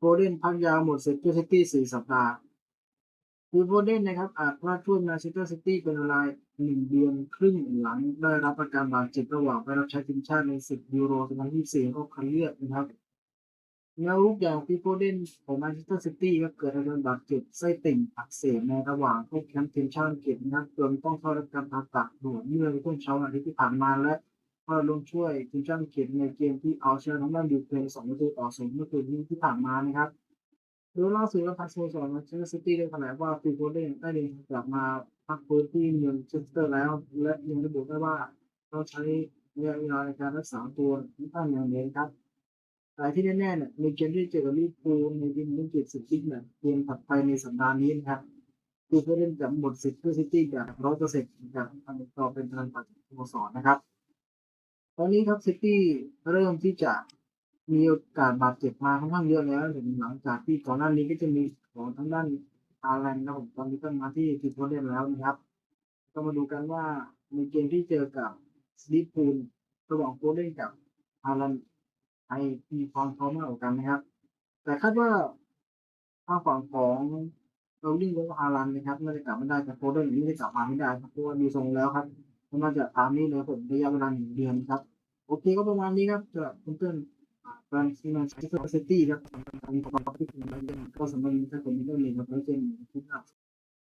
โฟเดนพักยาวหมดสิทธิ์ที่ซิตี้สี่สัปดาห์คือโฟเดนนะครับอาจพลาดช่วยแมนเชสเตอร์ซิตี้เป็นเวลาหนึ่งเดือนครึ่งหลังได้รับอาการบาดเจ็บระหว่างไปรับใช้ทีมชาติในศึกยูโร2024รอบคัดเลือกนะครับแนวรุกอย่างฟีโฟเดนของแมนเชสเตอร์ซิตี้ก็เกิดอาการบาดเจ็บไส้ติ่งอักเสบในระหว่างพบแคมป์ทีมชาติอังกฤษนะครับจนต้องเข้ารับการผ่าตัดด่วนเมื่อช่วงเช้าวันอาทิตย์ที่ผ่านมาและ ก็ลงช่วยทีมชาติอังกฤษในเกมที่เอาชนะทางด้านยูเครนสองประตูต่อศูนย์เมื่อคืนนี้ที่ผ่านมานะครับโดยล่าสุดทางสโมสรแมนเชสเตอร์ซิตี้ได้แถลงว่าฟิลโฟเดนได้เดินทากลับมาพักฟื้นที่เมืองเชสเตอร์แล้ว และยังระบุได้ว่าต้องใช้ระยะเวลาในการรักษาตัวที่ตั้งอย่างเดียวครับแต่ที่แน่ๆเนี่ยในเกมที่เจอกับลิเวอร์พูลในดินลิงกิตสุดที่เนี่ยเกมถัดไปในสัปดาห์นี้นะครับฟิลโฟเดนจะหมดสิทธิ์เพื่อซิตี้แบบร้อยเปอร์เซ็นต์จากทางต่อเป็นทางตัดสโมสรนะครับ ตอนนี้ครับซิตี้เริ่มที่จะมีโอกาสบาดเจ็บมาค่อนข้างเยอะแล้วถึงหลังจากที่ก่อนหน้านี้ก็จะมีของทางด้านอาร์แลนด์นะผมตอนนี้ก็มาที่ทีมโพเดนแล้วนะครับ ก็มาดูกันว่าในเกมที่เจอกับสตีฟพูลระหว่างโพเดนกับอาร์แลนด์ใครมีความพร้อมมากกว่ากันนะครับ แต่คาดว่าทางฝั่งของเราลิงกับอาร์แลนด์นะครับน่าจะกลับมาได้แต่โพเดนนี่จะกลับมาไม่ได้เพราะว่าดูทรงแล้วครับ น่าจะตามนี้เลยผมระยะเวลาหนึ่งเดือนครับ โอเคก็ประมาณนี้ครับสำหรับเพื่อนๆแฟนซีแมนเชสเตอร์ซิตี้ครับมีความคิดเห็นอะไรก็สำหรับถ้าผมมีเรื่องนี้ครับไว้เจอกันในคลิปหน้า